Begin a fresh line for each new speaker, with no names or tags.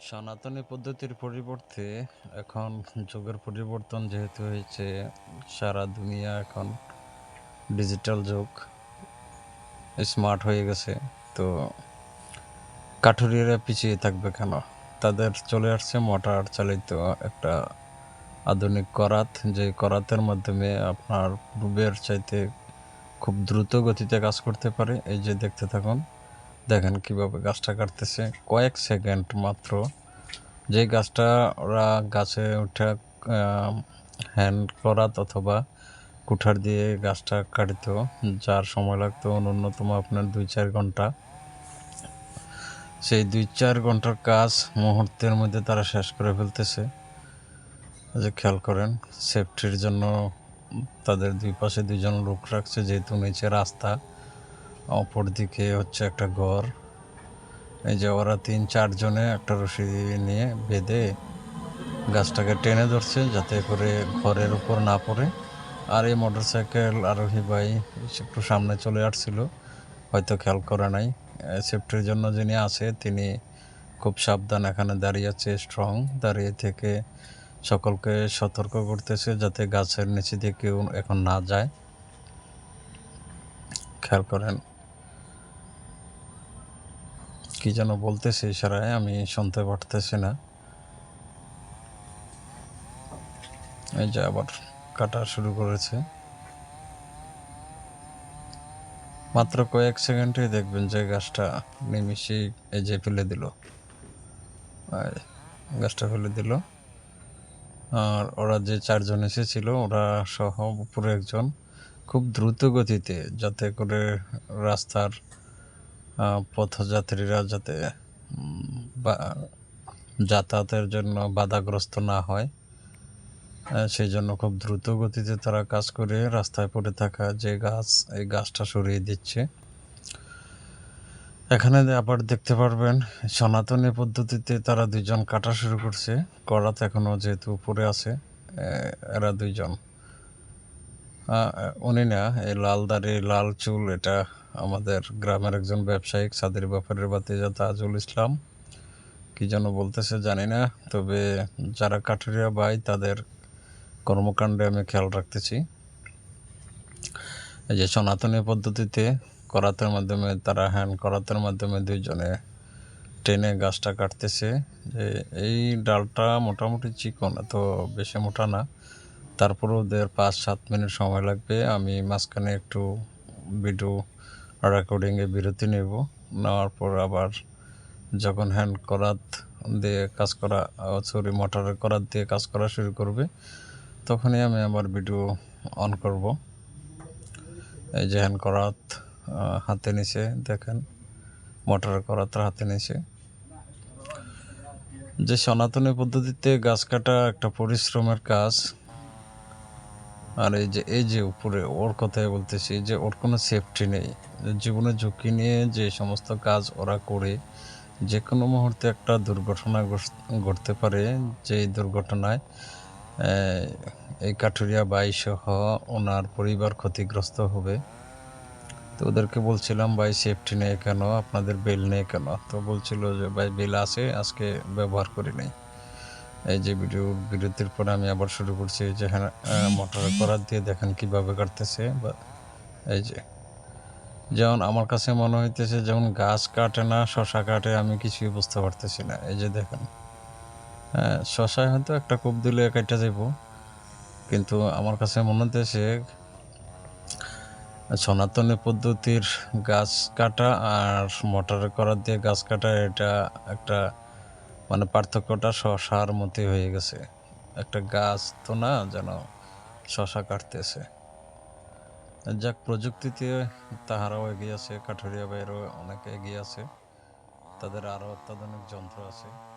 সনাতনী পদ্ধতির পরিবর্তে এখন যুগের পরিবর্তন যেহেতু হয়েছে, সারা দুনিয়া এখন ডিজিটাল যুগ স্মার্ট হয়ে গেছে। তো কাঠুরিয়ারা পিছিয়ে থাকবে কেন? তাদের চলে আসছে মোটর চালিত একটা আধুনিক করাত, যে করাতের মাধ্যমে আপনার পূর্বের চাইতে খুব দ্রুত গতিতে কাজ করতে পারে। এই যে দেখতে থাকুন। দেখেন কীভাবে গাছটা কাটতেছে। কয়েক সেকেন্ড মাত্র। যে গাছটা ওরা গাছে উঠে হ্যান্ড করাত অথবা কুঠার দিয়ে গাছটা কাটিত, যার সময় লাগতো ন্যূনতম আপনার দুই চার ঘণ্টা। সেই দুই চার ঘণ্টার কাজ মুহূর্তের মধ্যে তারা শেষ করে ফেলতেছে। যে খেয়াল করেন সেফটির জন্য তাদের দুই পাশে দুইজন লোক রাখছে, যেহেতু নিচে রাস্তা। অপর দিকে হচ্ছে একটা ঘর। এই যে ওরা তিন চারজনে একটা রশি নিয়ে বেঁধে গাছটাকে টেনে ধরছে যাতে করে ঘরের উপর না পড়ে। আর এই মোটর সাইকেল আরোহী ভাই একটু সামনে চলে আসছিল, হয়তো খেয়াল করে নাই। সেফটির জন্য যিনি আছে, তিনি খুব সাবধান এখানে দাঁড়িয়ে আছে স্ট্রং দাঁড়িয়ে থেকে সকলকে সতর্ক করতেছে যাতে গাছের নিচে দিয়ে কেউ এখন না যায়। খেয়াল করেন। কি যেন বলতেছে ইশারায় আমি শুনতে পারতেছি না। এই যে আবার কাটা শুরু করেছে। মাত্র কয়েক সেকেন্ডেই দেখবেন যে গাছটা নিমিশেই এই যে ফেলে দিল। আর গাছটা ফেলে দিল। আর ওরা যে চারজন এসেছিল, ওরা সহ উপরে একজন খুব দ্রুত গতিতে যাতে করে রাস্তার পথযাত্রীরা যাতে বা- যাতায়াতের জন্য বাধাগ্রস্ত না হয় সেই জন্য খুব দ্রুত গতিতে তারা কাজ করে রাস্তায় পড়ে থাকা যে গাছ, এই গাছটা সরিয়ে দিচ্ছে। এখানে আবার দেখতে পারবেন, সনাতনী পদ্ধতিতে তারা দুইজন কাটা শুরু করছে। করাত এখনও যেহেতু উপরে আছে এরা দুইজন। উনি না, এই লাল দাড়ি লাল চুল, এটা আমাদের গ্রামের একজন ব্যবসায়িক, সাদের ব্যাপারের বাতিজা তাজুল ইসলাম। কি যেন বলতেছে জানি না, তবে যারা কাঠুরিয়া ভাই, তাদের কর্মকাণ্ডে আমি খেয়াল রাখতেছি। এই যে সনাতনী পদ্ধতিতে করাতের মাধ্যমে, তারা হ্যান্ড করাতের মাধ্যমে দুইজনে টেনে গাছটা কাটতেছে। যে এই ডালটা মোটামুটি চিকন, এত বেশি মোটা না। তারপরেও ওদের পাঁচ, সাত মিনিট সময় লাগবে। আমি মাঝখানে একটু ভিডিও রেকর্ডিংয়ে বিরতি নেব। নেওয়ার পর আবার যখন হ্যান্ড করাত দিয়ে কাজ করা সরি মোটরের করাত দিয়ে কাজ করা শুরু করবে, তখনই আমি আমার ভিডিও অন করব। এই যে হ্যান্ড করাত হাতে নিচে দেখেন মোটরের করাতের হাতে নিচে। যে সনাতনী পদ্ধতিতে গাছ কাটা একটা পরিশ্রমের কাজ আর এই যে এই যে উপরে ওর কথাই বলতেছি যে, ওর কোনো সেফটি নেই। জীবনে ঝুঁকি নিয়ে যে সমস্ত কাজ ওরা করে যে কোনো মুহূর্তে একটা দুর্ঘটনা ঘটতে পারে। যে দুর্ঘটনায় এই কাঠুরিয়া বাই সহ ওনার পরিবার ক্ষতিগ্রস্ত হবে। তো ওদেরকে বলছিলাম, ভাই সেফটি নেই কেন? আপনাদের বেল নেই কেন? তো বলছিল যে, ভাই বেল আছে, আজকে ব্যবহার করি নাই। এই যে ভিডিও বিরতির পরে আমি আবার শুরু করছি, এই যে হ্যাঁ মোটরের করার দিয়ে দেখেন কীভাবে কাটতেছে, বা এই যে। যেমন আমার কাছে মনে হইতেছে যেমন গাছ কাটে না, শশা কাটে, আমি কিছুই বুঝতে পারতেছি না। এই যে দেখেন হ্যাঁ শশায় হয়তো একটা কূপ দিলে কেটে যাব কিন্তু আমার কাছে মনে হইতেছে সনাতনী পদ্ধতির গাছ কাটা আর মোটরের করার দিয়ে গাছ কাটা, এটা একটা মানে পার্থক্যটা শশার মতোই হয়ে গেছে। একটা গাছ তো না যেন শশা কাটতেছে। যাক, প্রযুক্তিতে তাহারাও এগিয়ে আছে, কাঠুরিয়া বাইরেও অনেকে এগিয়ে আছে। তাদের আরও অত্যাধুনিক যন্ত্র আছে।